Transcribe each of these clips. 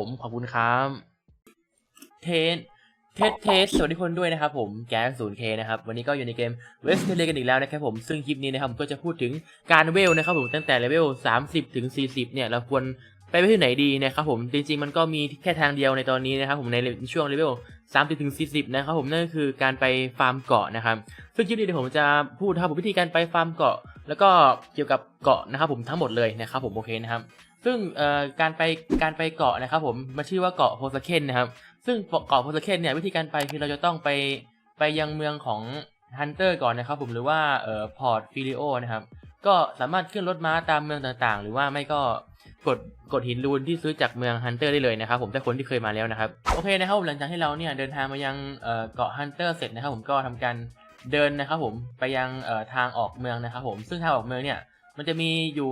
มขอบคุณครับเทสเทสเทสสวัสดีคนด้วยนะครับผมแก๊งศูนย์เคนะครับ วันนี้ก็อยู่ในเกมเวสเทเลกันอีกแล้วนะครับผมซึ่งคลิปนี้นะครับผมก็จะพูดถึงการเวลนะครับผมตั้งแต่เลเวล30 ถึง 40 เนี่ย เราควร ไปไปที่ไหนดีนะครับผมจริงๆมันก็มีแค่ทางเดียวในตอนนี้นะครับผมในช่วงเลเวล30ถึง40 นะครับผมนั่นก็คือการไปฟาร์มเกาะนะครับ ซึ่งคลิปนี้เดี๋ยวผมจะพูดนะครับผมวิธีการไปฟาร์มเกาะ แล้วก็เกี่ยวกับเกาะนะครับผมทั้งหมดเลยนะครับผมโอเคนะครับซึ่งการไปการไปเกาะนะครับผมมันชื่อว่าเกาะโฮสเคนนะครับซึ่งเกาะโพสเคนเนี่ยวิธีการไปคือเราจะต้องไปไปยังเมืองของฮันเตอร์ก่อนนะครับผมหรือว่าเอ่อพอร์ตฟิลิโอนะครับก็สามารถขึ้นรถม้าตามเมืองต่างๆ หรือว่าไม่ก็ กดกดหินรูนที่ซื้อจากเมืองฮันเตอร์ได้เลยนะครับผมถ้าคนที่เคยมาแล้วนะครับโอเคนะครับหลังจากที่เราเนี่ยเดินทางมายังเกาะฮันเตอร์เสร็จนะครับผมก็ทำการเดินนะครับผมไปยังทางออกเมืองนะครับผมซึ่งทางออกเมืองเนี่ยมันจะมีอยู่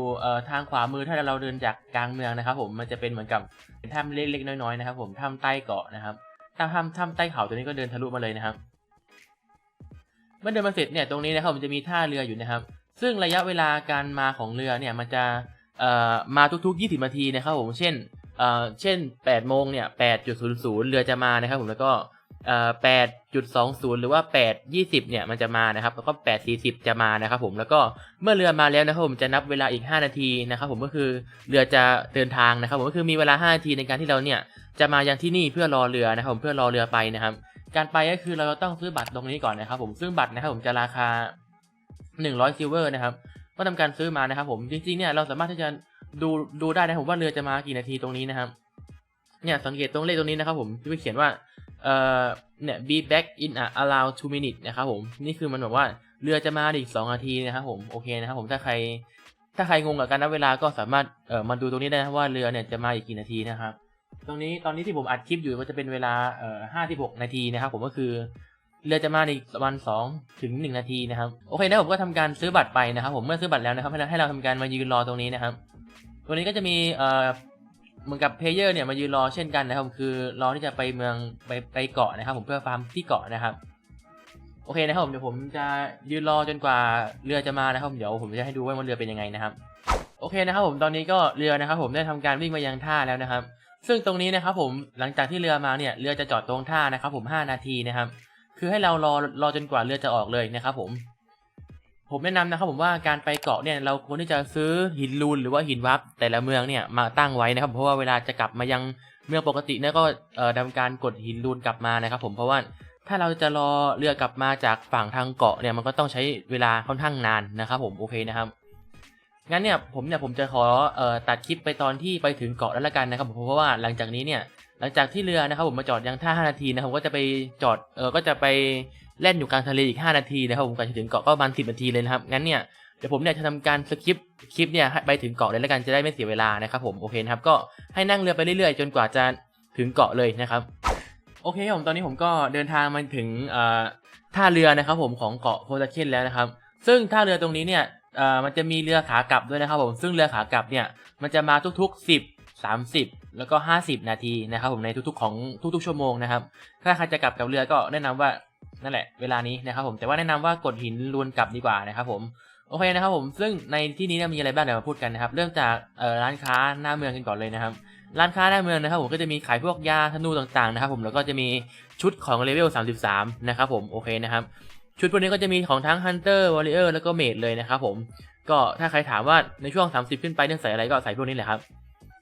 ทางขวามือถ้าเราเดินจากกลางเมืองนะครับผมมันจะเป็นเหมือนกับเป็นถ้ำเล็กๆน้อยๆนะครับผมถ้ำใต้เกาะนะครับถ้าถ้ำถ้ำใต้เขาตัวนี้ก็เดินทะลุมาเลยนะครับเมื่อเดินมาเสร็จเนี่ยตรงนี้นะครับมันจะมีท่าเรืออยู่นะครับ ซึ่งระยะเวลาการมาของเรือเนี่ยมันจะ มาทุกๆ 20นาทีนะครับผมเช่นเอ่อเช่น 8 โมงเนี่ย 8.00 เรือจะมานะครับผมแล้วก็เอ่อ8.20 หรือว่า 8.20 เนี่ย มันจะมานะครับ แล้วก็ 8.40 จะมานะครับผม แล้วก็เมื่อเรือมาแล้วนะครับผม จะนับเวลาอีก 5 นาทีนะครับผม ก็คือเรือจะเดินทางนะครับผม ก็คือมีเวลา 5 นาทีในการที่เราเนี่ยจะมายังที่นี่เพื่อรอเรือนะครับผมเพื่อรอเรือไปนะครับ การไปก็คือเราต้องซื้อบัตรตรงนี้ก่อนนะครับผม ซึ่งบัตรนะครับผมจะราคา 100ซิลเวอร์นะครับ ก็ทำการซื้อมานะครับผมจริงๆเนี่ยเราสามารถที่จะดูดูได้นะผมว่าเรือจะมากี่นาทีตรงนี้นะครับ เนี่ยสังเกตตรงเลขตรงนี้นะครับผมที่เขียนว่าเอ่อเนี่ย be back in a around two minutes นะครับผมนี่คือมันแบบว่าเรือจะมาอีกสองนาทีนะครับผมโอเคนะครับผมถ้าใครถ้าใครงงกับการนับเวลาก็สามารถเอ่อมาดูตรงนี้ได้นะว่าเรือเนี่ยจะมาอีกกี่นาทีนะครับ ตรงนี้ตอนนี้ที่ผมอัดคลิปอยู่มันจะเป็นเวลาเอ่อห้าสิบหกนาทีนะครับผมก็คือ เรือจะมาในอีกประมาณสองถึงหนึ่งนาทีนะครับโอเคนะผมก็ทำการซื้อบัตรไปนะครับ ผมเมื่อซื้อบัตรแล้วนะครับให้เราให้เราทำการมายืนรอตรงนี้นะครับตัวนี้ก็จะมีเอ่อเหมือนกับเพลเยอร์เนี่ยมายืนรอเช่นกันนะครับ คือรอที่จะไปเมืองไปไปเกาะนะครับ ผมเพื่อฟาร์มที่เกาะนะครับโอเคนะครับผมเดี๋ยวผมจะยืนรอจนกว่าเรือจะมานะครับเดี๋ยวผมจะให้ดูว่ามันเรือเป็นยังไงนะครับ โอเคนะครับ ผมตอนนี้ก็เรือนะครับ ผมได้ทำการวิ่งมายังท่าแล้วนะครับ ซึ่งตรงนี้นะครับ ผมหลังจากที่เรือมาเนี่ยเรือจะจอดตรงท่านะครับ ผม5นาทีนะครับ คือให้เรารอรอจนกว่าเรือจะออกเลยนะครับผม ผมแนะนำนะครับผมว่าการไปเกาะเนี่ยเราควรที่จะซื้อหินลูนหรือว่าหินวับแต่ละเมืองเนี่ยมาตั้งไว้นะครับ เพราะว่าเวลาจะกลับมายังเมืองปกติเนี่ยก็เอ่อทำการกดหินลูนกลับมานะครับผมเพราะว่าถ้าเราจะรอเรือกลับมาจากฝั่งทางเกาะเนี่ยมันก็ต้องใช้เวลาค่อนข้างนานนะครับผมโอเคนะครับงั้นเนี่ยผมเนี่ยผมจะขอออตัดคลิปไปตอนที่ไปถึงเกาะแล้วละกันนะครับผมเพราะว่าหลังจากนี้เนี่ย หลังจากที่เรือนะครับผมมาจอดยังท่า 5 นาทีนะครับผมก็จะไปจอดเออก็จะไปเล่นอยู่กลางทะเลอีก 5 นาทีนะครับผมก่อนจะถึงเกาะก็ประมาณ10 นาทีเลยนะครับงั้นเนี่ยเดี๋ยวผมเนี่ยจะทำการสคิปคลิปเนี่ยให้ไปถึงเกาะเลยแล้วกันจะได้ไม่เสียเวลานะครับผมโอเคนะครับก็ให้นั่งเรือไปเรื่อยๆ จนกว่าจะถึงเกาะเลยนะครับโอเคครับผมตอนนี้ผมก็เดินทางมาถึงเอ่อท่าเรือนะครับผมของเกาะโคตาเคนแล้วนะครับ ซึ่งท่าเรือตรงนี้เนี่ยเอ่อมันจะมีเรือขากลับด้วยนะครับผมซึ่งเรือขากลับเนี่ยมันจะมาทุกๆ 10 30 แล้วก็ 50 นาทีนะครับผมในทุกๆของทุกๆชั่วโมงนะครับ ถ้าใครจะกลับกับเรือก็แนะนำว่านั่นแหละเวลานี้นะครับผมแต่ว่าแนะนำว่ากดหินลวนกลับดีกว่านะครับผมโอเคนะครับผมซึ่งในที่นี้มีอะไรบ้างเดี๋ยวมาพูดกันนะครับ เริ่มจากร้านค้าหน้าเมืองกันก่อนเลยนะครับ ร้านค้าหน้าเมืองนะครับผมก็จะมีขายพวกยาธนูต่างๆนะครับผมแล้วก็จะมีชุดของเลเวล 33 นะครับผมโอเคนะครับชุดพวกนี้ก็จะมีของทั้ง Hunter Warrior แล้วก็ Mage เลยนะครับผมก็ถ้าใครถามว่าในช่วง 30 ขึ้นไปเนี่ยใส่อะไรก็ใส่พวกนี้แหละครับ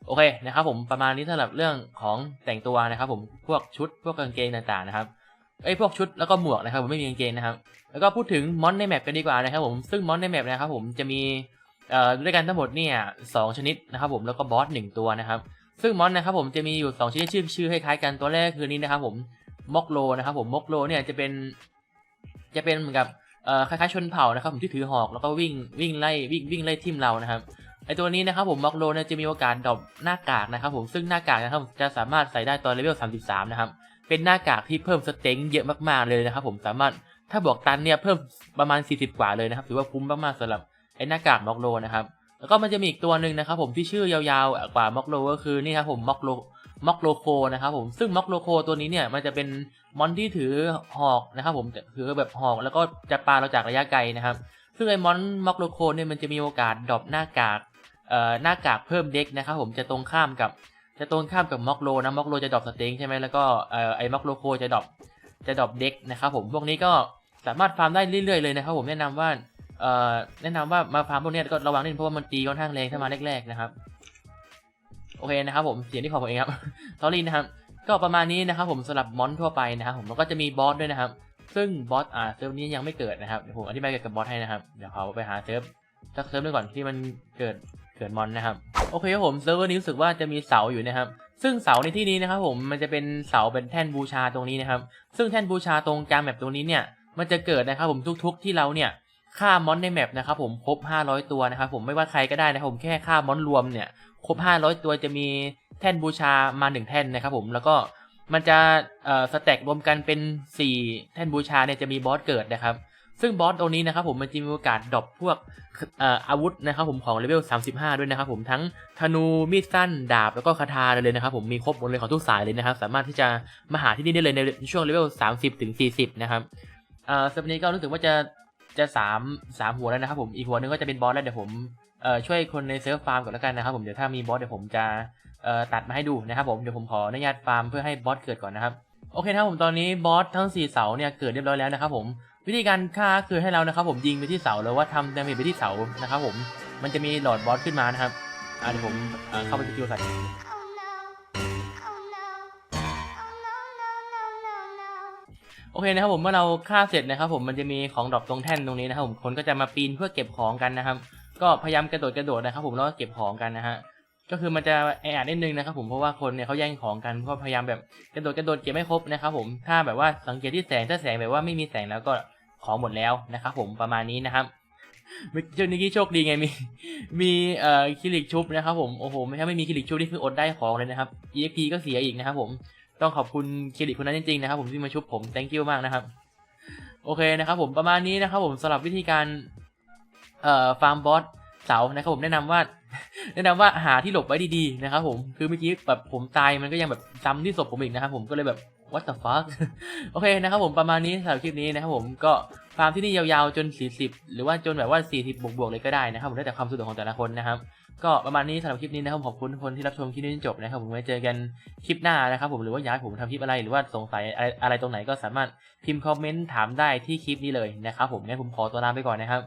โอเคนะครับผมประมาณนี้สำหรับเรื่องของแต่งตัวนะครับ ผมพวกชุดพวกกางเกงต่างๆนะครับเอ้พวกชุดแล้วก็หมวกนะครับผมไม่มีกางเกงนะครับ แล้วก็พูดถึงมอนในแมปกันดีกว่านะครับผมซึ่งมอนในแมปนะครับผมจะมีเอ่อด้วยกันทั้งหมดเนี่ยสองชนิดนะครับผมแล้วก็บอสหนึ่งตัวนะครับ ซึ่งมอนนะครับผมจะมีอยู่สองชนิดชื่อชื่อคล้ายๆกันตัวแรกคือนี้นะครับผมม็อกโลนะครับผมม็อกโลเนี่ยจะเป็นจะเป็นเหมือนกับเอ่อคล้ายๆชนเผ่านะครับผมที่ถือหอกแล้วก็วิ่งวิ่งไล่วิ่งวิ่งไล่ทิมเรานะครับ ไอตัวนี้นะครับผมม็อกโลเนี่ยจะมีโอกาสดรอปหน้ากากนะครับผมซึ่งหน้ากากนะครับจะสามารถใส่ได้ตอนเลเวล 33 นะครับ เป็นหน้ากากที่เพิ่มสเต็งเยอะมากๆเลยนะครับผมสามารถถ้าบอกตันเนี่ยเพิ่มประมาณ 40 กว่าเลยนะครับถือว่าคุ้มมากๆสำหรับไอหน้ากากม็อกโลนะครับแล้วก็มันจะมีอีกตัวหนึ่งนะครับผมที่ชื่อยาวๆกว่าม็อกโลก็คือนี่ครับผมม็อกโลม็อกโลโคนะครับผมซึ่งม็อกโลโคตัวนี้เนี่ยมันจะเป็นมอนที่ถือหอกนะครับผมถือแบบหอกแล้วก็จะปาเราจากระยะไกลนะครับ ซึ่งไอ้มอนม็อกโลโคเนี่ยมันจะมีโอกาสดรอปหน้ากาก หน้ากากเพิ่มเด็กนะครับผมจะตรงข้ามกับ จะตรงข้ามกับม็อกโลนะม็อกโลจะดรอปสเต็งใช่ไหมแล้วก็ไอ้ม็อกโลโคจะดรอปจะดรอปเด็กนะครับผมพวกนี้ก็สามารถฟาร์มได้เรื่อยๆเลยนะครับผมแนะนำว่าแนะนำว่ามาฟาร์มพวกเนี้ยก็ระวังนิดนึงเพราะว่ามันตีค่อนข้างแรงถ้ามาแรกๆนะครับโอเคนะครับผมเสียงที่ขอผมเองครับตอรี่นะครับก็ประมาณนี้นะครับผมสำหรับมอนทั่วไปนะครับผมแล้วก็จะมีบอสด้วยนะครับ ซึ่งบอสอ่าเซิร์ฟนี้ยังไม่เกิดนะครับเดี๋ยวผมอธิบายเกี่ยวกับบอสให้นะครับเดี๋ยวเขาไปหาเซิร์ฟสักเซิร์ฟหนึงก่อนที่มันเกิด เกิดมอนนะครับ โอเคครับผมเซิร์ฟเวอร์นี้รู้สึกว่าจะมีเสาอยู่นะครับ ซึ่งเสาในที่นี้นะครับผมมันจะเป็นเสาเป็นแท่นบูชาตรงนี้นะครับ ซึ่งแท่นบูชาตรงกลางแมปตรงนี้เนี่ย มันจะเกิดนะครับผมทุกๆที่เราเนี่ยฆ่ามอนในแมปนะครับผมครบ 500 ตัวนะครับผมไม่ว่าใครก็ได้นะครับผมแค่ฆ่ามอนรวมเนี่ยครบ 500 ตัวจะมีแท่นบูชามา1แท่นนะครับผมแล้วก็มันจะเอ่อสแต็กรวมกันเป็น 4 แท่นบูชาเนี่ยจะมีบอสเกิดนะครับ ซึ่งบอสตรงนี้นะครับผมมันจะมีโอกาสดรอปพวกอาวุธนะครับผมของเลเวล 35 ด้วยนะครับผมทั้งธนูมีดสั้นดาบแล้วก็คาถาเลยนะครับผมมีครบหมดเลยของทุกสายเลยนะครับ สามารถที่จะมาหาที่นี่ได้เลยในช่วงเลเวล 30 ถึง 40 นะครับเอ่อสัปดาห์นี้ก็รู้สึกว่าจะจะสามสามหัวแล้วนะครับผมอีกหัวหนึงก็จะเป็นบอสแล้วเดี๋ยวผมเอ่อช่วยคนในเซิร์ฟฟาร์มก่อนแล้วกันนะครับผมเดี๋ยวถ้ามีบอสเดี๋ยวผมจะเอ่อตัดมาให้ดูนะครับผมเดี๋ยวผมขออนุญาตฟาร์มเพื่อให้บอสเกิดก่อนนะครับโอเคนะครับผมตอนนี้บอสทั้ง 4 เสาเนี่ยเกิดเรียบร้อยแล้วนะครับผม วิธีการฆ่าคือให้เรานะครับ ผมยิงไปที่เสาแล้วว่าทำดาเมจไปที่เสานะครับ ผมมันจะมีหลอดบอสขึ้นมานะครับอ่าเดี๋ยวผมเอ่อเข้าไปสกิลใส่โอเคนะครับผมเมื่อเราฆ่าเสร็จนะครับ ผมมันจะมีของดรอปตรงแท่นตรงนี้นะครับ ผมคนก็จะมาปีนเพื่อเก็บของกันนะครับ ก็พยายามกระโดดกระโดดนะครับ ผมแล้วก็เก็บของกันนะฮะก็คือมันจะแออัดนิดนึงนะครับ ผมเพราะว่าคนเนี่ยเขาแย่งของกันก็พยายามแบบกระโดดกระโดดเก็บไม่ครบนะครับ ผมถ้าแบบว่าสังเกตที่แสงถ้าแสงแบบว่าไม่มีแสงแล้วก็ ของหมดแล้วนะครับผมประมาณนี้นะครับเมื่อกี้โชคดีไงมีมีเอ่อคลิกชุบนะครับผมโอ้โหไม่ถ้าไม่มีคลิกชุบนี่คืออดได้ของเลยนะครับ EXP ก็เสียอีกนะครับผมต้องขอบคุณเครดิตคนนั้นจริงๆนะครับผมที่มาชุบผม thank you มากนะครับ โอเคนะครับผมประมาณนี้นะครับผมสำหรับวิธีการเอ่อฟาร์มบอสเสานะครับผมแนะนำว่า แนะนำว่าหาที่หลบไว้ดีๆนะครับผมคือเมื่อกี้แบบผมตายมันก็ยังแบบซ้ำที่ศพผมอีกนะครับผมก็เลยแบบ what the fuck โอเคนะครับผมประมาณนี้สำหรับคลิปนี้นะครับผมก็ฟาร์มที่นี่ยาวๆจน 40 หรือว่าจนแบบว่า 40 บวกๆเลยก็ได้นะครับผมแล้วแต่ความสะดวกของแต่ละคนนะครับก็ประมาณนี้สำหรับคลิปนี้นะครับขอบคุณทุกคนที่รับชมคลิปนี้จนจบนะครับผมไว้เจอกันคลิปหน้านะครับผมหรือว่าอยากให้ผมทำคลิปอะไรหรือว่าสงสัยอะไรอะไรตรงไหนก็สามารถพิมพ์คอมเมนต์ถามได้ที่คลิปนี้เลยนะครับผมงั้นผมขอตัวลาไปก่อนนะครับ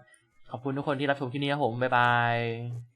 ขอบคุณทุกคนที่รับชมคลิปนี้ครับผมบ๊ายบาย